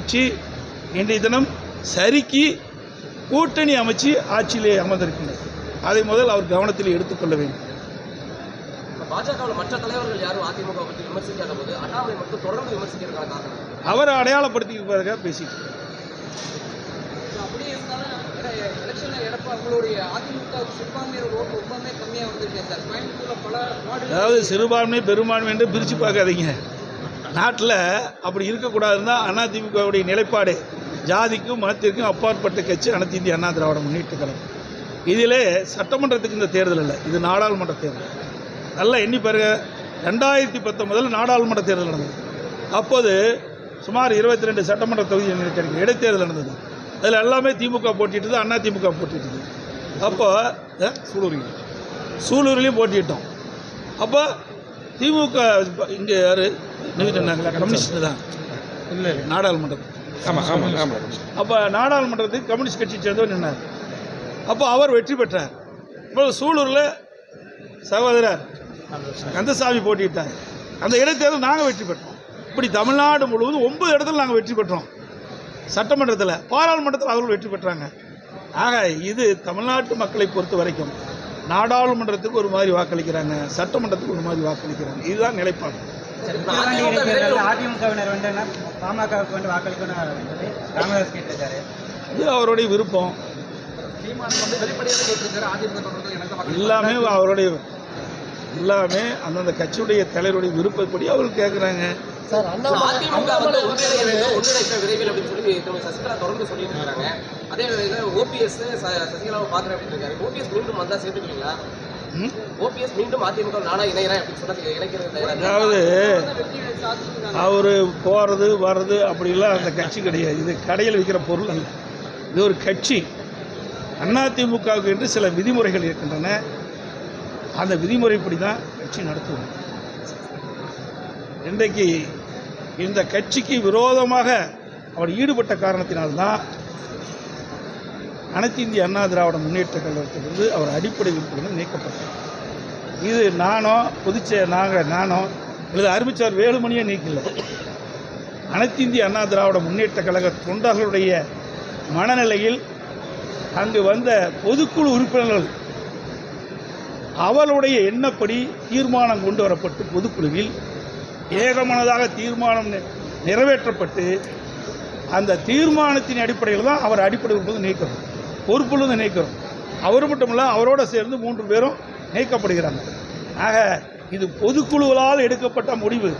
கட்சி இன்றைய தினம் சரிக்கு கூட்டணி அமைச்சு ஆட்சியிலே அமர்ந்திருக்கின்றது அதை முதல் அவர் கவனத்தில் எடுத்துக்கொள்ள வேண்டும். பாஜகவில் மற்ற தலைவர்கள் யாரும் அதிமுக பற்றி விமர்சிக்காத போது அண்ணாமலை மட்டும் தொடர்ந்து விமர்சிக்கிறதுக்கான காரணம் அவரை அடையாளப்படுத்தி இருப்பதற்காக பேசிட்டு இருக்காரு. அப்படியே இருந்தாலும் எலெக்ஷன்ல எடப்பா உங்களுடைய அதிமுக சிறுபான்மையோட ஓட்டு ரொம்பவே கம்மியா வந்திருக்கு சார். கோயம்புத்தூர்ல பல வார்டு அதாவது சிறுபான்மை பெரும்பான்மை என்று பிரித்து பார்க்காதீங்க. நாட்டில் அப்படி இருக்கக்கூடாதுன்னு தான் அதிமுகவுடைய நிலைப்பாடு ஜாதிக்கும் மதத்திற்கும் அப்பாற்பட்ட கட்சி அனைத்து இந்திய அண்ணா திராவிட முன்னேற்ற கழகம். இதிலே சட்டமன்றத்துக்கு இந்த தேர்தல் இல்லை. இது நாடாளுமன்ற தேர்தல். நல்லா எண்ணி பாருங்க. ரெண்டாயிரத்தி பத்தொன்பதில் நாடாளுமன்ற தேர்தல் நடந்தது. அப்போது சுமார் இருபத்தி ரெண்டு சட்டமன்ற தொகுதி கிடைக்கும் இடைத்தேர்தல் நடந்தது. அதில் எல்லாமே திமுக போட்டிட்டது அண்ணா திமுக போட்டிட்டது. அப்போ சூலூரில். சூலூர்லேயும் போட்டிட்டோம். அப்போ திமுக இங்கே யார்? நிறுத்தினாங்களா கம்யூனிஸ்ட் தான். இல்லை நாடாளுமன்றத்துக்கு ஆமாம் ஆமாம் ஆமாம் அப்போ நாடாளுமன்றத்துக்கு கம்யூனிஸ்ட் கட்சி சேர்ந்தவர் நின்னார். அப்போ அவர் வெற்றி பெற்றார். இப்போ சூலூரில் சகோதரர் கந்தசாமி போட்டியிட்டார். அந்த இடைத்தேர்தல் நாங்கள் வெற்றி பெற்றோம். இப்படி தமிழ்நாடு முழுவதும் ஒன்பது இடத்துல நாங்கள் வெற்றி பெற்றோம். சட்டமன்றத்தில் பாராளுமன்றத்தில் அவர்கள் வெற்றி பெற்றாங்க. ஆக இது தமிழ்நாட்டு மக்களை பொறுத்த வரைக்கும் நாடாளுமன்றத்துக்கு ஒரு மாதிரி வாக்களிக்கிறாங்க சட்டமன்றத்துக்கு ஒரு மாதிரி வாக்களிக்கிறாங்க. இதுதான் நிலைப்பாடு. அதிமுகவினர் வந்து பாமகவுக்கு வந்து வாக்களிக்கணும் ராமதாஸ் கேட்டிருக்காரு. இது அவருடைய விருப்பம். எல்லாமே அவருடைய எல்லாமே அந்தந்த கட்சியுடைய தலைவருடைய விருப்பப்படி அவர்கள் கேட்குறாங்க ஒன்றிணைக்க விரைவில் அப்படின்னு சொல்லி சசிகலா தொடர்ந்து சொல்லிட்டு இருக்காங்க. அதே ஓபிஎஸ் சசிகலாவை பார்க்குறேன் அப்படின்னு இருக்காரு. ஓபிஎஸ் மீண்டும் வந்தா சேர்த்துக்கிறீங்களா? ஓபிஎஸ் மீண்டும் அதிமுக நானா இணைகிறேன் அப்படின்னு சொன்னதுக்கு இணைக்கிறது தயாரா? இருக்கீங்களா? அதாவது அவர் போகிறது வர்றது அப்படிலாம் அந்த கட்சி கிடையாது. இது கடையில் விற்கிற பொருள் அல்ல. இது ஒரு கட்சி. அதிமுகவுக்கு என்று சில விதிமுறைகள் இருக்கின்றன. அந்த விதிமுறைப்படி தான் கட்சி நடத்துவோம். இன்றைக்கு இந்த கட்சிக்கு விரோதமாக அவர் ஈடுபட்ட காரணத்தினால்தான் அனைத்து இந்திய அண்ணா திராவிட முன்னேற்ற கழகத்திலிருந்து அவர் அடிப்படை உறுப்பினர் நீக்கப்பட்டார். இது நானோ புதுச்சே நாங்கள் நானோ அல்லது அறிவிச்சார் வேலுமணியை நீக்கல அனைத்து இந்திய அண்ணா திராவிட முன்னேற்ற கழக தொண்டர்களுடைய மனநிலையில் அங்கு வந்த பொதுக்குழு உறுப்பினர்கள் அவளுடைய எண்ணப்படி தீர்மானம் கொண்டு வரப்பட்டு பொதுக்குழுவில் ஏகமனதாக தீர்மானம் நிறைவேற்றப்பட்டு அந்த தீர்மானத்தின் அடிப்படையில் தான் அவர் அடிப்படை உறுப்பினர் நீக்கப்படும் பொறுப்பிலிருந்து நீக்கிறோம் அவர் மட்டும் இல்லை அவரோட சேர்ந்து மூன்று பேரும் நீக்கப்படுகிறாங்க. ஆக இது பொதுக்குழுவால் எடுக்கப்பட்ட முடிவு.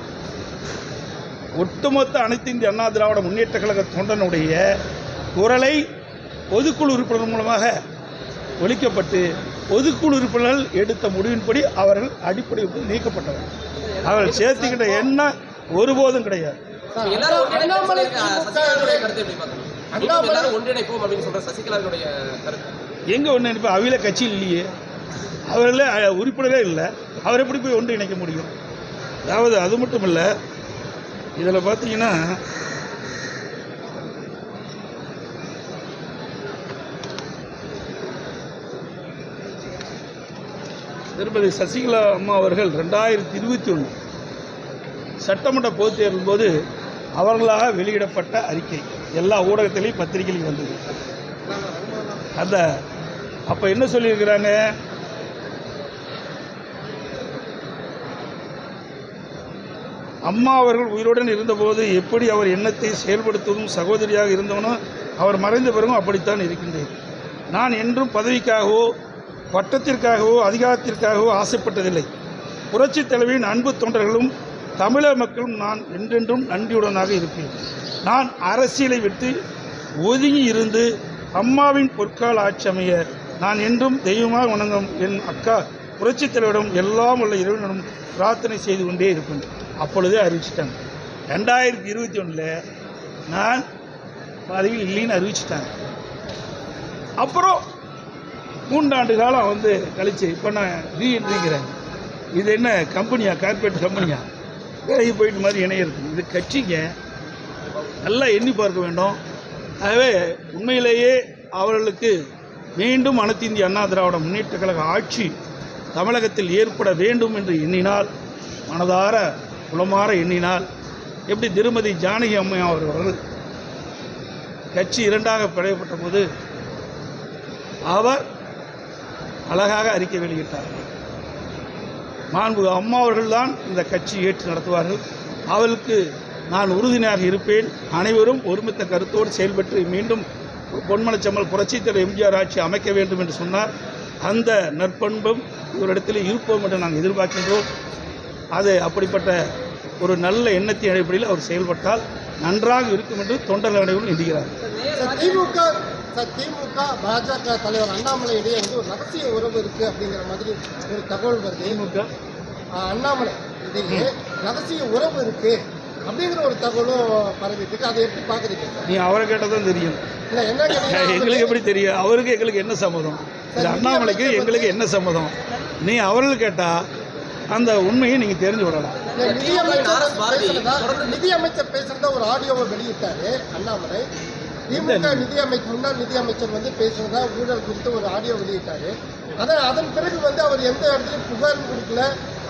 ஒட்டுமொத்த அனைத்து இந்திய அண்ணா திராவிட முன்னேற்ற கழக தொண்டனுடைய குரலை பொதுக்குழு உறுப்பினர் மூலமாக ஒழிக்கப்பட்டு பொதுக்குழு உறுப்பினர்கள் எடுத்த முடிவின்படி அவர்கள் அடிப்படை நீக்கப்பட்டவர். அவர்கள் சேர்த்துக்கிட்ட எண்ணம் ஒருபோதும் கிடையாது. எல்லாரும் ஒன்றிணைப்பு ஒன்றிணைப்போம் அப்படின்னு சொல்ற சசிகலாவுடைய கருத்து. எங்கே ஒன்று இப்போ அவையில கட்சி இல்லையே. அவர்களே உறுப்பினரே இல்லை. அவர் எப்படி போய் ஒன்று இணைக்க முடியும்? அதாவது அது மட்டும் இல்லை இதில் பார்த்தீங்கன்னா திருமதி சசிகலா அம்மா அவர்கள் ரெண்டாயிரத்தி இருபத்தி ஒன்று சட்டமன்ற பொதுத் தேர்தல் போது அவர்களாக வெளியிடப்பட்ட அறிக்கை. எல்லா ஊடகத்திலையும் பத்திரிகையிலையும் வந்தது. அந்த அப்போ என்ன சொல்லியிருக்கிறாங்க? அம்மா அவர்கள் உயிருடன் இருந்தபோது எப்படி அவர் எண்ணத்தை செயல்படுத்துவதும் சகோதரியாக இருந்தவனோ அவர் மறைந்த பிறகும் அப்படித்தான் இருக்கின்றேன். நான் என்றும் பதவிக்காகவோ பட்டத்திற்காகவோ அதிகாரத்திற்காகவோ ஆசைப்பட்டதில்லை. புரட்சித் தலைவியின் அன்பு தொண்டர்களும் தமிழக மக்களும் நான் என்றென்றும் நன்றியுடனாக இருப்பேன். நான் அரசியலை விட்டு ஒதுங்கி இருந்து அம்மாவின் பொற்கால ஆட்சி அமைய நான் என்றும் தெய்வமாக வணங்கும் என் அக்கா புரட்சித் தலைவரிடம் எல்லாம் உள்ள இறைவனிடம் பிரார்த்தனை செய்து கொண்டே இருப்பேன். அப்பொழுதே அறிவிச்சிட்டாங்க. ரெண்டாயிரத்தி இருபத்தி ஒன்றில் நான் பதவியில் இல்லைன்னு அறிவிச்சிட்டாங்க. அப்புறம் மூன்றாண்டு காலம் வந்து கழிச்சு இப்போ நான் ரீஎன்ட்ரிங்கிறேன் இது என்ன கம்பெனியா கார்பரேட் கம்பெனியா வேலைக்கு போயிட்டு மாதிரி இணையிறது இது கட்சிங்க. நல்லா எண்ணி பார்க்க வேண்டும். ஆகவே உண்மையிலேயே அவர்களுக்கு மீண்டும் அனைத்து இந்திய அண்ணா திராவிட முன்னேற்ற கழக ஆட்சி தமிழகத்தில் ஏற்பட வேண்டும் என்று எண்ணினால் மனதார குலமாற எண்ணினால் எப்படி திருமதி ஜானகி அம்மையா அவர்கள் கட்சி இரண்டாக பிளவுபட்ட போது அவர் அழகாக அறிக்கை வெளியிட்டார். மாண்பு அம்மா அவர்கள்தான் இந்த கட்சி ஏற்று நடத்துவார்கள். அவருக்கு நான் உறுதுணையாக இருப்பேன். அனைவரும் ஒருமித்த கருத்தோடு செயல்பட்டு மீண்டும் பொன்மனச்சம்மல் புரட்சித் தலைவர் எம்ஜிஆர் ஆட்சி அமைக்க வேண்டும் என்று சொன்னார். அந்த நற்பண்பும் இவரிடத்தில் இருப்போம் என்று நாங்கள் எதிர்பார்க்கின்றோம். அது அப்படிப்பட்ட ஒரு நல்ல எண்ணத்தின் அடிப்படையில் அவர் செயல்பட்டால் நன்றாக இருக்கும் என்று தொண்டர்கள் அனைவரும் எண்ணுகிறார் திமுக திமுக பாஜக தலைவர் அண்ணாமலை இடையே வந்து ஒரு ரகசிய உறவு இருக்கு அப்படிங்கிற மாதிரி ஒரு தகவல் வருது. திமுக? அண்ணாமலை இடையே ரகசிய உறவு இருக்கு. அப்படிங்கிற ஒரு தகவலும் பரவிட்டு அதை எப்படி பாக்குறீங்க சார்? நீ அவரை கேட்டால் தான் தெரியும். இல்ல என்ன எங்களுக்கு எப்படி தெரியும்? அவருக்கு எங்களுக்கு என்ன சம்மதம்? இந்த அண்ணாமலைக்கு எங்களுக்கு என்ன சம்மதம்? நீ அவர்கள் கேட்டால் அந்த உண்மையை நீங்கள் தெரிஞ்சு விடலாம் நிதியமைச்சர் பேசுறதா ஒரு ஆடியோவை வெளியிட்டாரு அண்ணாமலை. திமுக நிதியமைச்சர் முன்னாள் நிதியமைச்சர் வந்து பேசுறதா ஊழல் குறித்து ஒரு ஆடியோ வெளியிட்டாரு. அதான் அதன் பிறகு வந்து அவர் எந்த இடத்துலயும் புகார் கொடுக்கல.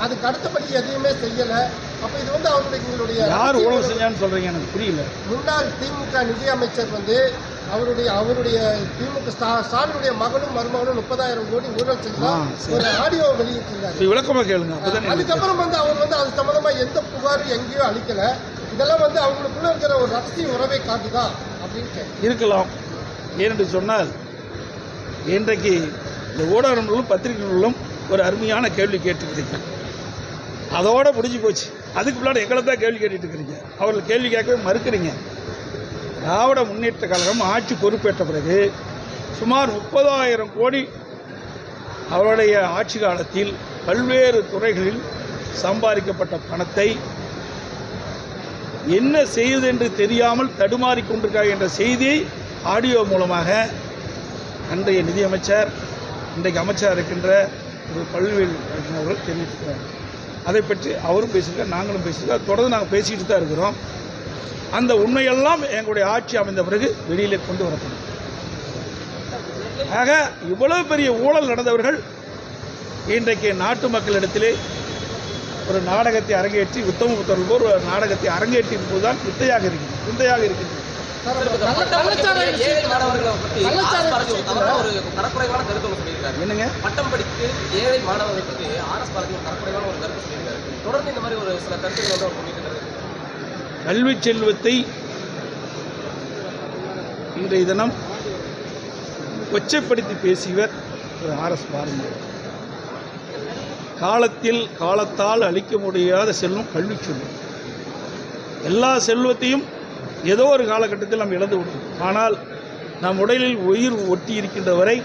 அதுக்கு அடுத்தபடி எதையுமே செய்யல. அப்ப இது வந்து அவருடைய எங்களுடைய யார் ஊழல். செஞ்சான்னு சொல்கிறீங்க எனக்கு புரியல. முன்னாள் திமுக நிதியமைச்சர் வந்து அவருடைய அவருடைய திமுக ஸ்டா- ஸ்டாலினுடைய மகனும் மருமகனும் முப்பதாயிரம் கோடி ஊழல் செஞ்சா. ஒரு ஆடியோ வெளியிட்டிருந்தாரு. விளக்கமாக கேளுங்க. அதுக்கப்புறம் வந்து அவர் வந்து அது சம்பந்தமா எந்த புகாரும் எங்கேயும் அளிக்கல. இதெல்லாம் வந்து அவங்களுக்குள்ள இருக்கிற ஒரு ரகசிய உறவை காட்டுதா அப்படின்னு. இருக்கலாம். ஏனென்று சொன்னால் இன்றைக்கு இந்த ஊடகங்களும் பத்திரிகைகளும் ஒரு அருமையான கேள்வி கேட்டுக்கிறீங்க அதோட முடிஞ்சு போச்சு. அதுக்கு பின்னாடி எங்களை தான் கேள்வி கேட்டுட்டு இருக்கிறீங்க. அவர்கள் கேள்வி கேட்கவே மறுக்கிறீங்க. திராவிட முன்னேற்ற கழகம் ஆட்சி பொறுப்பேற்ற பிறகு சுமார் முப்பதாயிரம் கோடி அவருடைய ஆட்சி காலத்தில் பல்வேறு துறைகளில் சம்பாதிக்கப்பட்ட பணத்தை என்ன செய்யுது என்று தெரியாமல் தடுமாறி கொண்டிருக்கார் என்ற செய்தியை ஆடியோ மூலமாக அன்றைய நிதியமைச்சர் இன்றைக்கு அமைச்சர் இருக்கின்ற ஒரு பல்வேறு அவர்கள் தெரிவித்திருக்கிறார் அதை பற்றி அவரும் பேசியிருக்கார் நாங்களும் பேசியிருக்கோம் தொடர்ந்து நாங்கள் பேசிக்கிட்டு தான் இருக்கிறோம். அந்த உண்மையெல்லாம் எங்களுடைய ஆட்சி அமைந்த பிறகு வெளியிலே கொண்டு வரப்படும். ஆக இவ்வளவு பெரிய ஊழல் நடந்தவர்கள் இன்றைக்கு நாட்டு மக்களிடத்திலே ஒரு நாடகத்தை அரங்கேற்றி உத்தம புத்தர்கள் ஒரு நாடகத்தை அரங்கேற்றி தான் வித்தையாக இருக்கிறது விந்தையாக இருக்கின்றது ஒரு ஒரு என்னங்க? பட்டம் படித்து ஏழை மாணவர்கள் பற்றி ஆர் எஸ் பாரதி ஒரு தரக்குறைவான ஒரு கருத்து சொல்லியிருக்காரு. தொடர்ந்து இந்த மாதிரி ஒரு சில கருத்துக்கள் வந்து அவர் சொல்லிட்டு இருக்காரு கல்வி செல்வத்தை இன்றைய தினம் கொச்சைப்படுத்தி பேசியவர் திரு ஆர் எஸ் பாரதி. காலத்தில் காலத்தால் அழிக்க முடியாத செல்வம் கல்வி செல்வம். எல்லா செல்வத்தையும் ஏதோ ஒரு காலகட்டத்தில் நாம் இழந்து விடுவோம் ஆனால் நம் உடலில் உயிர் ஒட்டி இருக்கின்ற வரை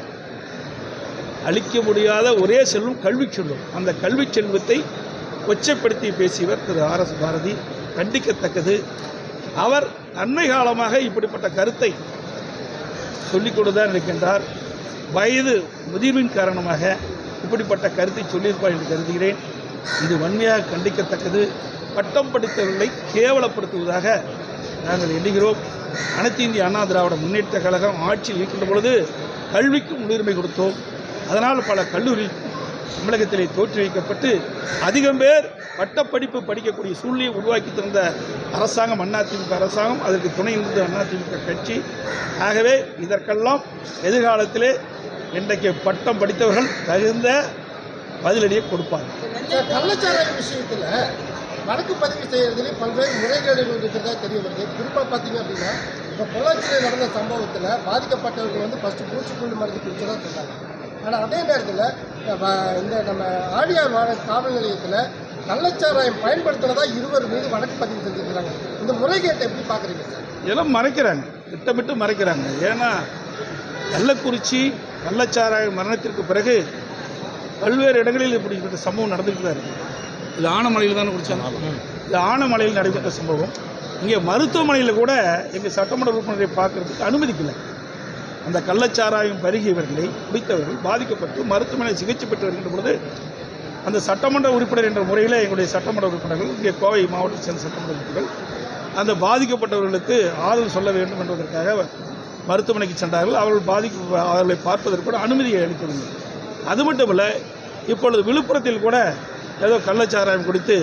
அழிக்க முடியாத ஒரே செல்வம் கல்வி செல்வம். அந்த கல்வி செல்வத்தை கொச்சப்படுத்தி பேசியவர் திரு ஆர் எஸ் பாரதி. கண்டிக்கத்தக்கது. அவர் அண்மை காலமாக இப்படிப்பட்ட கருத்தை சொல்லிக் கொண்டுதான் இருக்கின்றார். வயது முதிர்வின் காரணமாக இப்படிப்பட்ட கருத்தை சொல்லியிருப்பார் என்று கருதுகிறேன். இது வன்மையாக கண்டிக்கத்தக்கது. பட்டம் படித்தவர்களை கேவலப்படுத்துவதாக நாங்கள் எண்ணுகிறோம். அனைத்து இந்திய அண்ணா திராவிட முன்னேற்ற கழகம் ஆட்சியில் இருக்கின்ற பொழுது கல்விக்கு முன்னுரிமை கொடுத்தோம். அதனால் பல கல்லூரி தமிழகத்திலே தோற்றுவிக்கப்பட்டு அதிகம் பேர் பட்டப்படிப்பு படிக்கக்கூடிய சூழ்நிலையை உருவாக்கி தந்த அரசாங்கம் அதிமுக அரசாங்கம் அதற்கு துணை இருந்தது அதிமுக கட்சி. ஆகவே இதற்கெல்லாம் எதிர்காலத்திலே இன்றைக்கு பட்டம் படித்தவர்கள் தகுந்த பதிலடியை கொடுப்பார்கள். சார், கள்ளச்சாராய வழக்கு பதிவு செய்யறதுல பல்வேறு முறைகேடுகள் இருக்கிறதா தெரிய வருது. குறிப்பாக பார்த்தீங்க அப்படின்னா இப்போ பொள்ளாச்சியில் நடந்த சம்பவத்தில் பாதிக்கப்பட்டவர்கள் வந்து ஃபஸ்ட்டு பூச்சிக்கொண்டு மருந்து குடிச்சதாக சொன்னாங்க. ஆனால் அதே நேரத்தில் வ- இந்த நம்ம ஆழியார் வாழ காவல் நிலையத்தில் கள்ளச்சாராயம் பயன்படுத்தினதா இருவர் மீது வழக்கு பதிவு செஞ்சுருக்கிறாங்க. இந்த முறைகேட்டை எப்படி பார்க்குறீங்க சார்? இதெல்லாம் மறைக்கிறாங்க. திட்டமிட்டு மறைக்கிறாங்க. ஏன்னா கள்ளக்குறிச்சி கள்ளச்சாராய மரணத்திற்கு பிறகு பல்வேறு இடங்களில் இப்படிப்பட்ட சம்பவம் நடந்துகிட்டு தான் இருக்குது இது ஆனமலையில் தானே குடித்தாங்க இது ஆனமலையில் நடைபெற்ற சம்பவம் இங்கே மருத்துவமனையில் கூட எங்கள் சட்டமன்ற உறுப்பினரை பார்க்கறதுக்கு அனுமதிக்கலை. அந்த கள்ளச்சாராயம் பருகியவர்களை குடித்தவர்கள் பாதிக்கப்பட்டு மருத்துவமனையில் சிகிச்சை பெற்று வருகின்ற பொழுது அந்த சட்டமன்ற உறுப்பினர் என்ற முறையில் எங்களுடைய சட்டமன்ற உறுப்பினர்கள் இங்கே கோவை மாவட்டத்தை சேர்ந்த சட்டமன்ற உறுப்பினர்கள் அந்த பாதிக்கப்பட்டவர்களுக்கு ஆதரவு சொல்ல வேண்டும் என்பதற்காக மருத்துவமனைக்கு சென்றார்கள். அவர்கள் பாதிக்க அவர்களை பார்ப்பதற்கு கூட அனுமதியை அளிக்கவில்லை. அது மட்டும் இல்லை இப்பொழுது விழுப்புரத்தில் கூட ஏதோ கள்ளச்சாராயம் குடித்து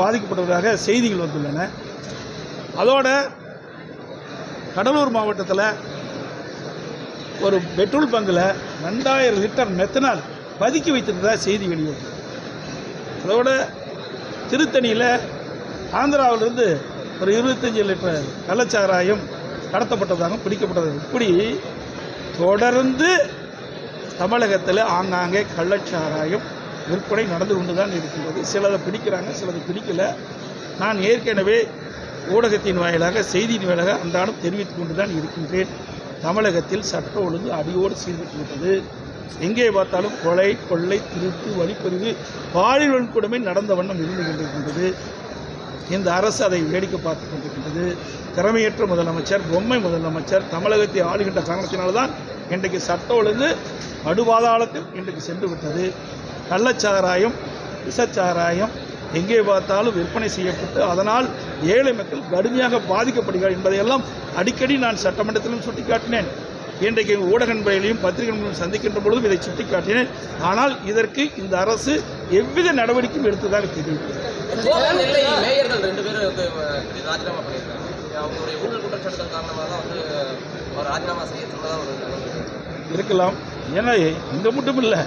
பாதிக்கப்பட்டதாக செய்திகள் வந்துள்ளன. அதோட கடலூர் மாவட்டத்தில் ஒரு பெட்ரோல் பங்கில் ரெண்டாயிரம் லிட்டர் மெத்தனால் பதுக்கி வைத்திருந்ததாக செய்தி வெளிவருது. அதோட திருத்தணியில் ஆந்திராவிலிருந்து ஒரு இருபத்தஞ்சி லிட்டர் கள்ளச்சாராயம் கடத்தப்பட்டதாகவும் பிடிக்கப்பட்டது இப்படி தொடர்ந்து தமிழகத்தில் ஆங்காங்கே கள்ளச்சாராயம் விற்பனை நடந்து கொண்டு தான் இருக்கின்றது. சிலதை பிடிக்கிறாங்க சிலதை பிடிக்கல. நான் ஏற்கனவே ஊடகத்தின் வாயிலாக செய்தியின் வாயிலாக அன்றாடம் தெரிவித்துக் கொண்டு தான் இருக்கின்றேன். தமிழகத்தில் சட்ட ஒழுங்கு அடியோடு சீர்விட்டு விட்டது. எங்கே பார்த்தாலும் கொலை கொள்ளை திருட்டு வழிப்பறிவு பாலியல் வன்கொடுமை நடந்த வண்ணம் இருந்து கொண்டிருக்கின்றது. இந்த அரசு அதை வேடிக்கை பார்த்து கொண்டிருக்கின்றது. திறமையற்ற முதலமைச்சர் பொம்மை முதலமைச்சர் தமிழகத்தை ஆளுகின்ற காரணத்தினால்தான் இன்றைக்கு சட்ட ஒழுங்கு படுபாதாளத்தில் இன்றைக்கு சென்று விட்டது. கள்ளச்சாராயம் விஷச்சாராயம் எங்கே பார்த்தாலும் விற்பனை செய்யப்பட்டு அதனால் ஏழை மக்கள் கடுமையாக பாதிக்கப்படுகிறார் என்பதையெல்லாம் அடிக்கடி நான் சட்டமன்றத்திலும் சுட்டிக்காட்டினேன். இன்றைக்கு ஊடக நண்பர்களையும் பத்திரிகை நண்பர்களையும் சந்திக்கின்ற பொழுதும் இதை சுட்டிக்காட்டினேன். ஆனால் இதற்கு இந்த அரசு எவ்வித நடவடிக்கையும் எடுத்ததாக தெரியும். இருக்கலாம். ஏன்னா இங்கே மட்டும் இல்லை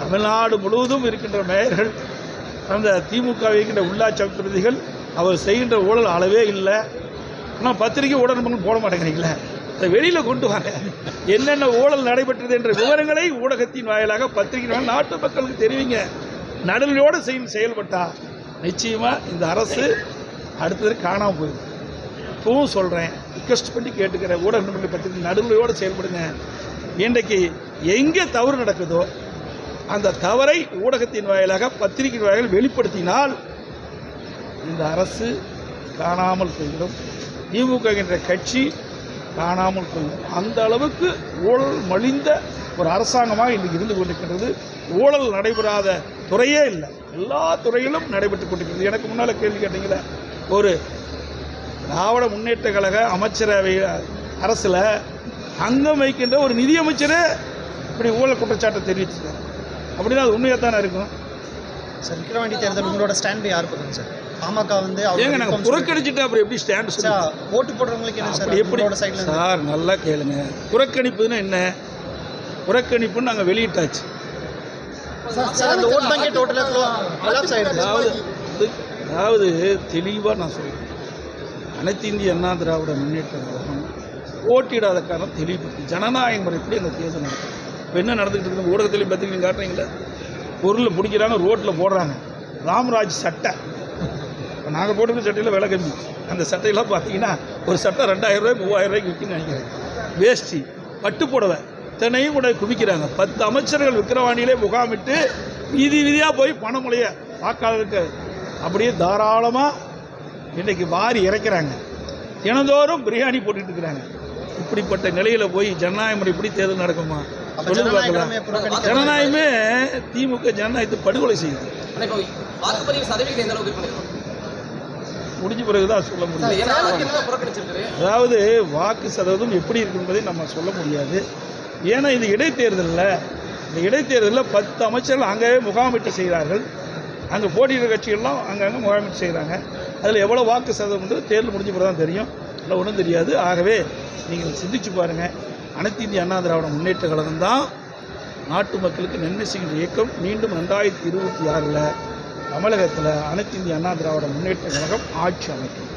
தமிழ்நாடு முழுவதும் இருக்கின்ற மேயர்கள் அந்த திமுக இருக்கின்ற உள்ளாட்சி பிரதிகள் அவர் செய்கின்ற ஊழல் அளவே இல்லை. ஆனால் பத்திரிகை ஊடகங்கள் போட மாட்டேங்கிறீங்களே? அதை வெளியில் கொண்டு வாங்க. என்னென்ன ஊழல் நடைபெற்றது என்ற விவரங்களை ஊடகத்தின் வாயிலாக பத்திரிகை நாட்டு மக்களுக்கு தெரிவிங்க. நடுநிலையோடு செய் செயல்பட்டா நிச்சயமாக இந்த அரசு அடுத்தது காணாமல் போயிடும். இப்பவும் சொல்கிறேன் ரிக்வெஸ்ட் பண்ணி கேட்டுக்கிறேன் ஊடக நண்பர்களை பற்றி நடுநிலையோடு செயல்படுங்க. இன்றைக்கு எங்கே தவறு நடக்குதோ அந்த தவறை ஊடகத்தின் வாயிலாக பத்திரிகை வாயிலாக வெளிப்படுத்தினால் இந்த அரசு காணாமல் போய்விடும். திமுக என்ற கட்சி காணாமல் போய்விடும். அந்த அளவுக்கு ஊழல் மலிந்த ஒரு அரசாங்கமாக இன்றைக்கு இருந்து கொண்டிருக்கின்றது. ஊழல் நடைபெறாத துறையே இல்லை. எல்லா துறையிலும் நடைபெற்று கொண்டிருக்கிறது. எனக்கு முன்னால் கேள்வி கேட்டீங்களே ஒரு திராவிட முன்னேற்ற கழக அமைச்சரவை அரசில் அங்கம் வைக்கின்ற ஒரு நிதியமைச்சரே இப்படி ஊழல் குற்றச்சாட்டை தெரிவிச்சிருக்காரு. அப்படின்னா அது உண்மையாக தானே இருக்கும்? சார் விக்கிரவாண்டி தேர்தல் உங்களோட ஸ்டாண்ட் யார் பக்கம் சார் பாமக வந்து ஏங்க நாங்கள் புறக்கணிச்சுட்டு அப்புறம் எப்படி ஸ்டாண்ட் சொல்லுங்க ஓட்டு போடுறவங்களுக்கு என்ன சார் அப்படி எப்படி? உங்களோட சைடில் சார் நல்லா கேளுங்க. புறக்கணிப்புன்னு என்ன? புறக்கணிப்புன்னு நாங்கள் வெளியிட்டாச்சு. சார் அந்த ஓட் பேங்கே டோட்டலாக கொலாப்ஸ் ஆயிடுது. அதாவது தெளிவாக நான் சொல்கிறேன் அனைத்து இந்திய அண்ணா திராவிட முன்னேற்ற கழகம் போட்டியிடாத காரணம் தெளிவுபடுத்தி ஜனநாயக முறைப்படி அந்த தேர்தல் நடக்கும்? இப்போ என்ன நடந்துக்கிட்டு இருக்குது? ஊடகத்திலையும் பத்திரிகையும் காட்டுறீங்களே? பொருளை பிடிக்கிறாங்க ரோட்டில் போடுறாங்க. ராம்ராஜ் சட்டை. இப்போ நாங்கள் போட்டுருக்க சட்டையில் விலை கம்மி. அந்த சட்டையெல்லாம் பார்த்தீங்கன்னா ஒரு சட்டை ரெண்டாயிரம் ரூபாய் மூவாயிரம் ரூபாய்க்கு விற்குன்னு நினைக்கிறேன். வேஷ்டி பட்டு புடவை. இத்தனையும் கூட குவிக்கிறாங்க. பத்து அமைச்சர்கள் விக்கிரவாணியிலே முகாமிட்டு வீதி வீதியாக போய் பணமுலைய வாக்காளருக்கு அப்படியே தாராளமாக இன்றைக்கி வாரி இறைக்கிறாங்க. தினந்தோறும் பிரியாணி போட்டுட்டு இருக்கிறாங்க. இப்படிப்பட்ட நிலையில் போய் ஜனநாயக முறைப்படி தேர்தல் நடக்குமா? ஜனநாயகமே திமுக ஜனநாயகத்தை படுகொலை செய்யுது. முடிஞ்ச பிறகு தான் சொல்ல முடியும். அதாவது வாக்கு சதவீதம் எப்படி இருக்கு என்பதை நம்ம சொல்ல முடியாது. ஏன்னா இது இடைத்தேர்தலில். இந்த இடைத்தேர்தலில் பத்து அமைச்சர்கள் அங்கேயே முகாமிட்டு செய்கிறார்கள். அங்கே போட்டியிட கட்சிகள்லாம் அங்கங்கே முகாமிட்டு செய்கிறாங்க. அதில் எவ்வளோ வாக்கு சதவீதம் தேர்தல் முடிஞ்ச பிறகு தான் தெரியும். இல்லை ஒன்றும் தெரியாது. ஆகவே நீங்கள் சிந்திச்சு பாருங்கள் அனைத்து இந்திய அண்ணா திராவிட முன்னேற்ற கழகம் தான் நாட்டு மக்களுக்கு நன்மை செய்கின்ற இயக்கம். மீண்டும் ரெண்டாயிரத்தி இருபத்தி ஆறில் தமிழகத்தில் அனைத்து இந்திய அண்ணா திராவிட முன்னேற்ற கழகம் ஆட்சி அமைக்கும்.